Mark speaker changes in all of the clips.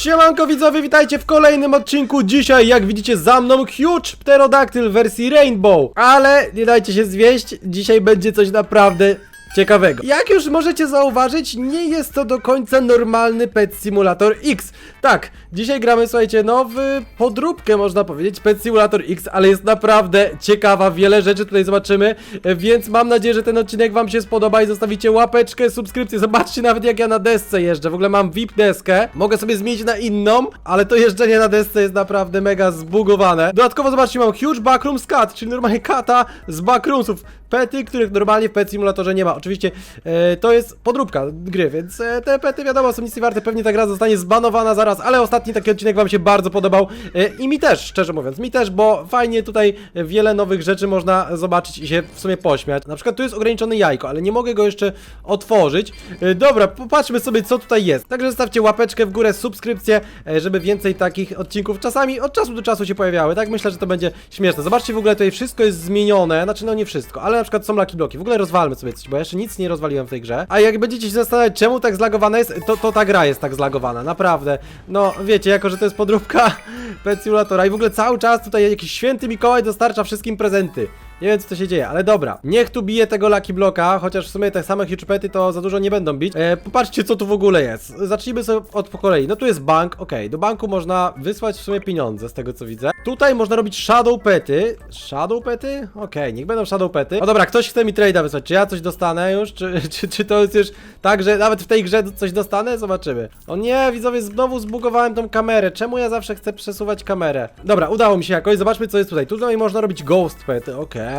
Speaker 1: Siemanko widzowie, witajcie w kolejnym odcinku. Dzisiaj, jak widzicie za mną, huge pterodaktyl w wersji Rainbow. Ale nie dajcie się zwieść, dzisiaj będzie coś naprawdę ciekawego. Jak już możecie zauważyć, nie jest to do końca normalny Pet Simulator X. Tak, dzisiaj gramy, słuchajcie, no w podróbkę można powiedzieć, Pet Simulator X, ale jest naprawdę ciekawa, wiele rzeczy tutaj zobaczymy, więc mam nadzieję, że ten odcinek wam się spodoba i zostawicie łapeczkę, subskrypcję. Zobaczcie nawet jak ja na desce jeżdżę, w ogóle mam VIP deskę, mogę sobie zmienić na inną, ale to jeżdżenie na desce jest naprawdę mega zbugowane. Dodatkowo zobaczcie, mam huge backrooms cat, czyli normalnie kata z backroomsów. Pety, których normalnie w Pet Simulatorze nie ma. Oczywiście e, to jest podróbka gry, więc e, te pety wiadomo są nic nie warte. Pewnie ta gra zostanie zbanowana zaraz, ale ostatni taki odcinek wam się bardzo podobał. E, I mi też, szczerze mówiąc, mi też, bo fajnie tutaj wiele nowych rzeczy można zobaczyć i się w sumie pośmiać. Na przykład tu jest ograniczone jajko, ale nie mogę go jeszcze otworzyć. E, dobra, popatrzmy sobie co tutaj jest. Także zostawcie łapeczkę w górę, subskrypcję, e, żeby więcej takich odcinków czasami od czasu do czasu się pojawiały. Tak myślę, że to będzie śmieszne. Zobaczcie w ogóle tutaj wszystko jest zmienione, znaczy no nie wszystko, ale na przykład są lucky bloki. W ogóle rozwalmy sobie coś, bo jeszcze nic nie rozwaliłem w tej grze. A jak będziecie się zastanawiać, czemu tak zlagowana jest, to, to ta gra jest tak zlagowana, naprawdę. No wiecie, jako że to jest podróbka Pet Simulatora i w ogóle cały czas tutaj jakiś święty Mikołaj dostarcza wszystkim prezenty. Nie wiem co to się dzieje, ale dobra. Niech tu bije tego Lucky Bloka, chociaż w sumie te same hitchpety to za dużo nie będą bić. E, popatrzcie co tu w ogóle jest. Zacznijmy sobie od po kolei. No tu jest bank, okej. Do banku można wysłać w sumie pieniądze z tego co widzę. Tutaj można robić shadow pety. Shadow pety? Okej, niech będą shadow pety. O dobra, ktoś chce mi trade'a wysłać. Czy ja coś dostanę już? Czy, czy, czy to jest już tak, że nawet w tej grze coś dostanę? Zobaczymy. O nie, widzowie, znowu zbugowałem tą kamerę. Czemu ja zawsze chcę przesuwać kamerę? Dobra, udało mi się jakoś. Zobaczmy co jest tutaj. Tutaj można robić ghost pety, okej.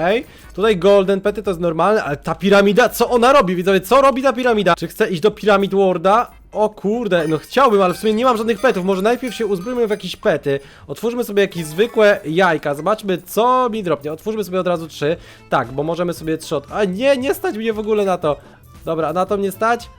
Speaker 1: Tutaj golden pety to jest normalne, ale ta piramida, co ona robi? Widzowie, co robi ta piramida? Czy chcę iść do Pyramid Worlda? O kurde, no chciałbym, ale w sumie nie mam żadnych petów. Może najpierw się uzbrójmy w jakieś pety. Otwórzmy sobie jakieś zwykłe jajka. Zobaczmy, co mi dropnie. Otwórzmy sobie od razu trzy. Tak, bo możemy sobie trzy od... A nie, nie stać mnie w ogóle na to. Dobra, na to mnie stać?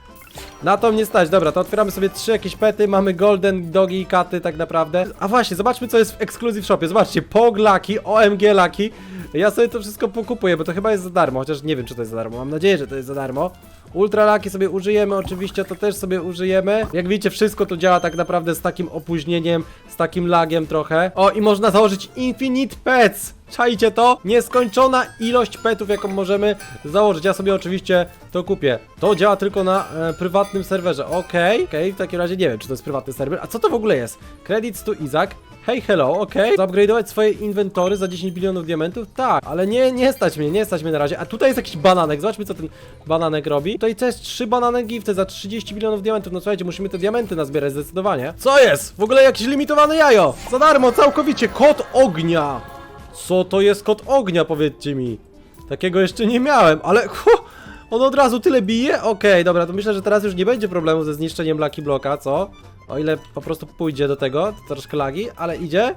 Speaker 1: Na to mnie stać, dobra, to otwieramy sobie trzy jakieś pety, mamy golden dogi i katy tak naprawdę. A właśnie, zobaczmy co jest w exclusive shopie. Zobaczcie, POG Lucky, OMG Lucky. Ja sobie to wszystko pokupuję, bo to chyba jest za darmo, chociaż nie wiem czy to jest za darmo. Mam nadzieję, że to jest za darmo. Ultra Lucky sobie użyjemy, oczywiście to też sobie użyjemy. Jak widzicie, wszystko to działa tak naprawdę z takim opóźnieniem, z takim lagiem trochę. O, i można założyć Infinite Pets! Czajcie to? Nieskończona ilość petów, jaką możemy założyć. Ja sobie oczywiście to kupię. To działa tylko na e, prywatnym serwerze. Okej, okej, w takim razie nie wiem, czy to jest prywatny serwer. A co to w ogóle jest? Credits to Izak. Hej, hello, okej. Zaupgrade'ować swoje inwentory za 10 bilionów diamentów? Tak, ale nie, nie stać mnie, nie stać mnie na razie. A tutaj jest jakiś bananek, zobaczmy co ten bananek robi. Tutaj jest 3 banany gifty za 30 bilionów diamentów. No słuchajcie, musimy te diamenty nazbierać zdecydowanie. Co jest? W ogóle jakieś limitowane jajo! Za darmo, całkowicie, kot ognia! Co to jest kot ognia, powiedzcie mi? Takiego jeszcze nie miałem, ale... Hu, on od razu tyle bije? Okej, dobra, to myślę, że teraz już nie będzie problemu ze zniszczeniem Lucky Bloka, co? O ile po prostu pójdzie do tego, to troszkę lagi, ale idzie.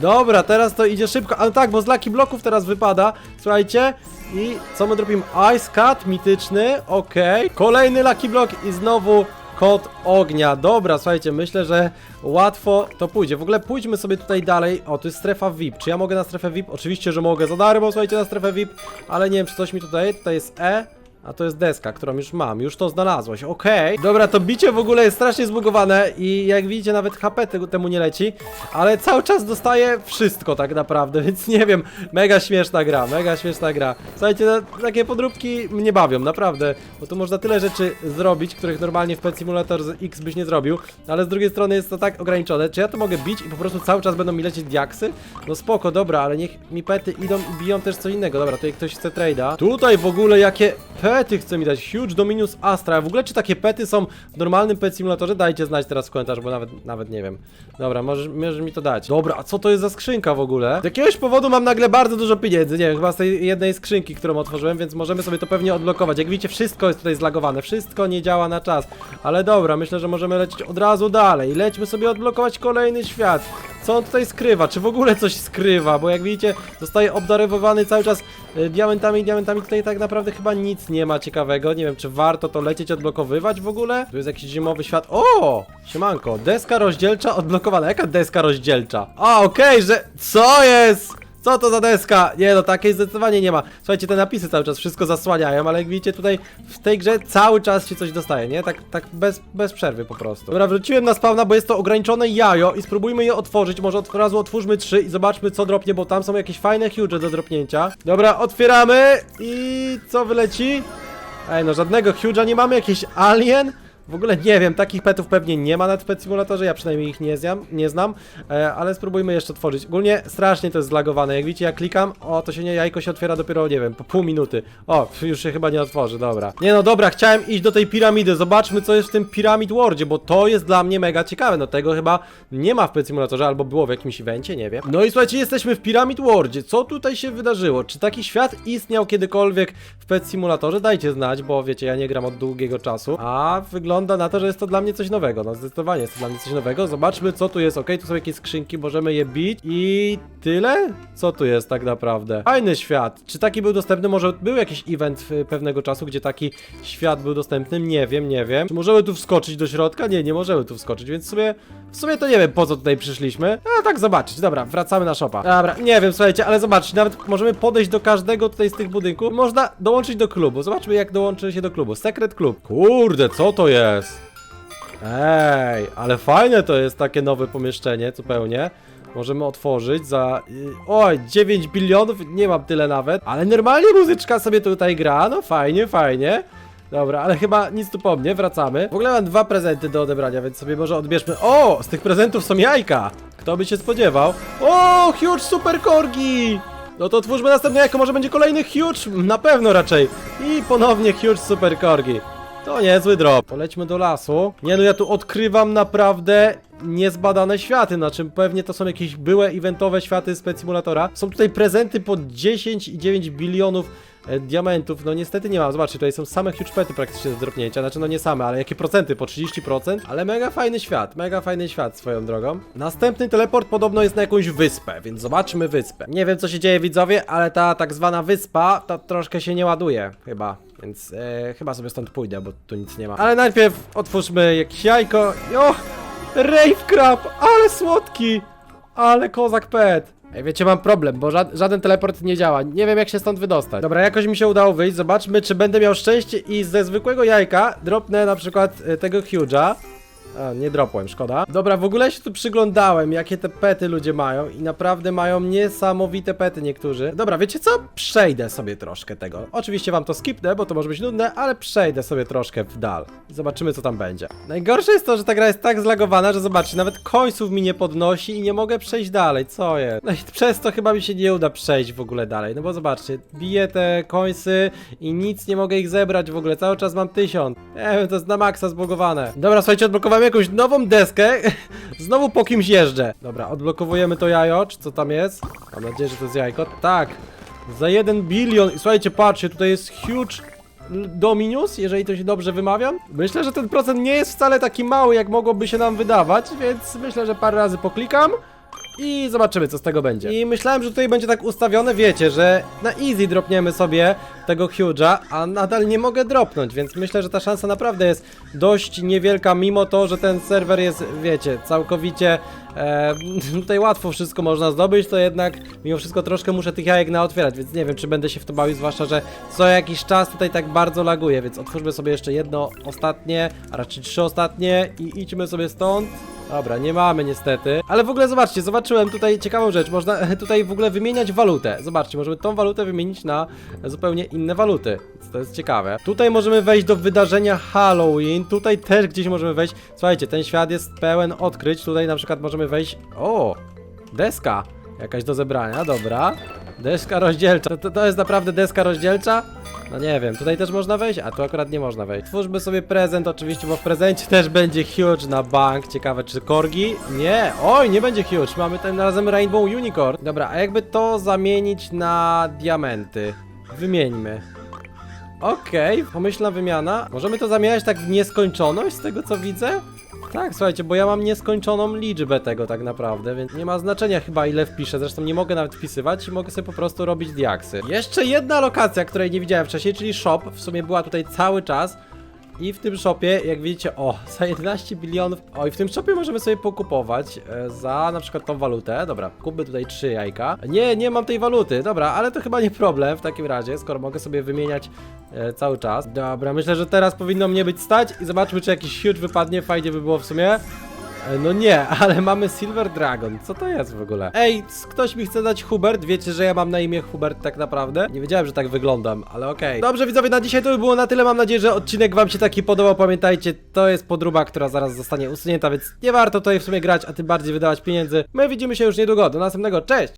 Speaker 1: Dobra, teraz to idzie szybko, ale tak, bo z Lucky Bloków teraz wypada, słuchajcie. I co my drobimy? Ice Cat, mityczny, okej. Kolejny Lucky Block i znowu Kot ognia. Dobra, słuchajcie, myślę, że łatwo to pójdzie. W ogóle pójdźmy sobie tutaj dalej. O, tu jest strefa VIP. Czy ja mogę na strefę VIP? Oczywiście, że mogę za darmo, słuchajcie, na strefę VIP, ale nie wiem, czy coś mi tutaj. Tutaj jest E. A to jest deska, którą już mam, już to znalazłeś, okej. Dobra, to bicie w ogóle jest strasznie zbugowane i jak widzicie nawet HP te, temu nie leci, ale cały czas dostaje wszystko tak naprawdę, więc nie wiem, mega śmieszna gra, mega śmieszna gra. Słuchajcie, no, takie podróbki mnie bawią, naprawdę, bo tu można tyle rzeczy zrobić, których normalnie w Pet Simulator z X byś nie zrobił, ale z drugiej strony jest to tak ograniczone. Czy ja to mogę bić i po prostu cały czas będą mi lecieć diaksy? No spoko, dobra, ale niech mi pety idą i biją też co innego. Dobra, tutaj ktoś chce trade'a. Tutaj w ogóle jakie pety chce mi dać. Huge Dominus Astra. W ogóle czy takie pety są w normalnym pet simulatorze? Dajcie znać teraz w komentarzu, bo nawet, nawet nie wiem. Dobra, możesz, możesz mi to dać. Dobra, a co to jest za skrzynka w ogóle? Z jakiegoś powodu mam nagle bardzo dużo pieniędzy. Nie wiem, chyba z tej jednej skrzynki, którą otworzyłem, więc możemy sobie to pewnie odblokować. Jak widzicie, wszystko jest tutaj zlagowane. Wszystko nie działa na czas. Ale dobra, myślę, że możemy lecieć od razu dalej. Lećmy sobie odblokować kolejny świat. Co on tutaj skrywa? Czy w ogóle coś skrywa? Bo jak widzicie, zostaje obdarowywany cały czas e, diamentami, diamentami. Tutaj tak naprawdę chyba nic nie ma ciekawego. Nie wiem, czy warto to lecieć, odblokowywać w ogóle? Tu jest jakiś zimowy świat. O! Siemanko, deska rozdzielcza odblokowana. Jaka deska rozdzielcza? A, okej, że... Co jest? Co to za deska? Nie no, takiej zdecydowanie nie ma. Słuchajcie, te napisy cały czas wszystko zasłaniają, ale jak widzicie tutaj w tej grze cały czas się coś dostaje, nie? Tak, tak bez, bez przerwy po prostu. Dobra, wróciłem na spawna, bo jest to ograniczone jajo i spróbujmy je otworzyć. Może od razu otwórzmy trzy i zobaczmy co dropnie, bo tam są jakieś fajne huge do dropnięcia. Dobra, otwieramy i co wyleci? Ej, no żadnego huge'a nie mamy, jakiś alien? W ogóle nie wiem, takich petów pewnie nie ma na Pet Simulatorze, ja przynajmniej ich nie, znam, nie znam, e, ale spróbujmy jeszcze otworzyć. Ogólnie strasznie to jest zlagowane, jak widzicie, ja klikam, o, to się nie, jajko się otwiera dopiero, nie wiem, po pół minuty. O, już się chyba nie otworzy, dobra. Nie no, dobra, chciałem iść do tej piramidy, zobaczmy co jest w tym Pyramid Worldzie, bo to jest dla mnie mega ciekawe, no tego chyba nie ma w Pet Simulatorze, albo było w jakimś evencie, nie wiem. No i słuchajcie, jesteśmy w Pyramid Worldzie, co tutaj się wydarzyło? Czy taki świat istniał kiedykolwiek w Pet Simulatorze? Dajcie znać, bo wiecie, ja nie gram od długiego czasu, a wygląda na to, że jest to dla mnie coś nowego, no zdecydowanie jest to dla mnie coś nowego. Zobaczmy co tu jest, ok, tu są jakieś skrzynki, możemy je bić i tyle? Co tu jest tak naprawdę? Fajny świat. Czy taki był dostępny? Może był jakiś event w pewnego czasu, gdzie taki świat był dostępny? Nie wiem, nie wiem. Czy możemy tu wskoczyć do środka? Nie, nie możemy tu wskoczyć, więc w sumie, w sumie to nie wiem po co tutaj przyszliśmy. A tak zobaczyć, dobra, wracamy na shopa. Dobra, nie wiem, słuchajcie, ale zobaczcie, nawet możemy podejść do każdego tutaj z tych budynków. Można dołączyć do klubu. Zobaczmy jak dołączy się do klubu. Secret Club. Kurde, co to jest? Ej, ale fajne to jest takie nowe pomieszczenie zupełnie. Możemy otworzyć za. y, Oj, 9 bilionów, nie mam tyle nawet. Ale normalnie muzyczka sobie tutaj gra. No fajnie, fajnie. Dobra, ale chyba nic tu po mnie, wracamy. W ogóle mam dwa prezenty do odebrania, więc sobie może odbierzmy. O! Z tych prezentów są jajka! Kto by się spodziewał? O! Huge Super Corgi! No to otwórzmy następne jajko, może będzie kolejny huge? Na pewno raczej. I ponownie huge Super Corgi. To niezły drop. Polećmy do lasu. Nie no, ja tu odkrywam naprawdę niezbadane światy, na czym pewnie to są jakieś byłe eventowe światy z Pet Simulatora. Są tutaj prezenty po 10 i 9 bilionów diamentów. No niestety nie mam. Zobaczcie, tutaj są same huge pety praktycznie do dropnięcia. Znaczy no nie same, ale jakie procenty? Po 30%. Ale mega fajny świat, mega fajny świat swoją drogą. Następny teleport podobno jest na jakąś wyspę, więc zobaczmy wyspę. Nie wiem co się dzieje widzowie, ale ta tak zwana wyspa, ta troszkę się nie ładuje chyba. Więc e, chyba sobie stąd pójdę, bo tu nic nie ma. Ale najpierw otwórzmy jakieś jajko. Jo! Rave Crab! Ale słodki! Ale kozak pet! Ej, wiecie, mam problem, bo ża żaden teleport nie działa. Nie wiem, jak się stąd wydostać. Dobra, jakoś mi się udało wyjść. Zobaczmy, czy będę miał szczęście i ze zwykłego jajka dropnę na przykład e, tego Huge'a. A, nie dropłem, szkoda. Dobra, w ogóle się tu przyglądałem, jakie te pety ludzie mają i naprawdę mają niesamowite pety niektórzy. Dobra, wiecie co? Przejdę sobie troszkę tego. Oczywiście wam to skipnę, bo to może być nudne, ale przejdę sobie troszkę w dal. Zobaczymy, co tam będzie. Najgorsze jest to, że ta gra jest tak zlagowana, że zobaczcie, nawet końców mi nie podnosi i nie mogę przejść dalej. Co jest? No i przez to chyba mi się nie uda przejść w ogóle dalej. No bo zobaczcie, biję te końsy i nic nie mogę ich zebrać w ogóle. Cały czas mam tysiąc. Nie wiem, to jest na maksa zbugowane. Dobra, słuchajcie, odblokowałem jakąś nową deskę. Znowu po kimś jeżdżę. Dobra, odblokowujemy to jajo, czy co tam jest? Mam nadzieję, że to jest jajko. Tak. Za 1 bilion. Słuchajcie, patrzcie, tutaj jest huge Dominus, jeżeli to się dobrze wymawiam. Myślę, że ten procent nie jest wcale taki mały, jak mogłoby się nam wydawać, więc myślę, że parę razy poklikam. I zobaczymy, co z tego będzie. I myślałem, że tutaj będzie tak ustawione, wiecie, że na easy dropniemy sobie tego Huge'a, a nadal nie mogę dropnąć, więc myślę, że ta szansa naprawdę jest dość niewielka, mimo to, że ten serwer jest, wiecie, całkowicie e, tutaj łatwo wszystko można zdobyć, to jednak mimo wszystko troszkę muszę tych jajek naotwierać, więc nie wiem, czy będę się w to bawił, zwłaszcza, że co jakiś czas tutaj tak bardzo laguje, więc otwórzmy sobie jeszcze jedno ostatnie, a raczej trzy ostatnie i idźmy sobie stąd. Dobra, nie mamy niestety. Ale w ogóle zobaczcie, zobaczyłem tutaj ciekawą rzecz. Można tutaj w ogóle wymieniać walutę. Zobaczcie, możemy tą walutę wymienić na zupełnie inne waluty. To jest ciekawe. Tutaj możemy wejść do wydarzenia Halloween. Tutaj też gdzieś możemy wejść. Słuchajcie, ten świat jest pełen odkryć. Tutaj na przykład możemy wejść. O! Deska. Jakaś do zebrania, dobra. Deska rozdzielcza. To, to, jest naprawdę deska rozdzielcza? No nie wiem, tutaj też można wejść, a tu akurat nie można wejść. Twórzmy sobie prezent oczywiście, bo w prezencie też będzie huge na bank. Ciekawe czy korgi? Nie, oj, nie będzie huge. Mamy tym razem Rainbow Unicorn. Dobra, a jakby to zamienić na diamenty? Wymieńmy. Okej, pomyślna wymiana. Możemy to zamieniać tak w nieskończoność z tego co widzę? Tak, słuchajcie, bo ja mam nieskończoną liczbę tego tak naprawdę, więc nie ma znaczenia chyba ile wpiszę, zresztą nie mogę nawet wpisywać i mogę sobie po prostu robić diaksy. Jeszcze jedna lokacja, której nie widziałem wcześniej, czyli shop, w sumie była tutaj cały czas. I w tym shopie, jak widzicie, o, za 11 bilionów. O, i w tym shopie możemy sobie pokupować e, za na przykład tą walutę. Dobra, kupmy tutaj trzy jajka. Nie, nie mam tej waluty, dobra, ale to chyba nie problem w takim razie, skoro mogę sobie wymieniać e, cały czas. Dobra, myślę, że teraz powinno mnie być stać i zobaczmy, czy jakiś huge wypadnie. Fajnie by było w sumie. E, No nie, ale mamy Silver Dragon. Co to jest w ogóle? Ej, ktoś mi chce dać Hubert. Wiecie, że ja mam na imię Hubert tak naprawdę? Nie wiedziałem, że tak wyglądam, ale okej. Dobrze, widzowie, na dzisiaj to by było na tyle. Mam nadzieję, że odcinek wam się taki podobał. Pamiętajcie, to jest podróba, która zaraz zostanie usunięta, więc nie warto tutaj w sumie grać, a tym bardziej wydawać pieniędzy. My widzimy się już niedługo. Do następnego. Cześć!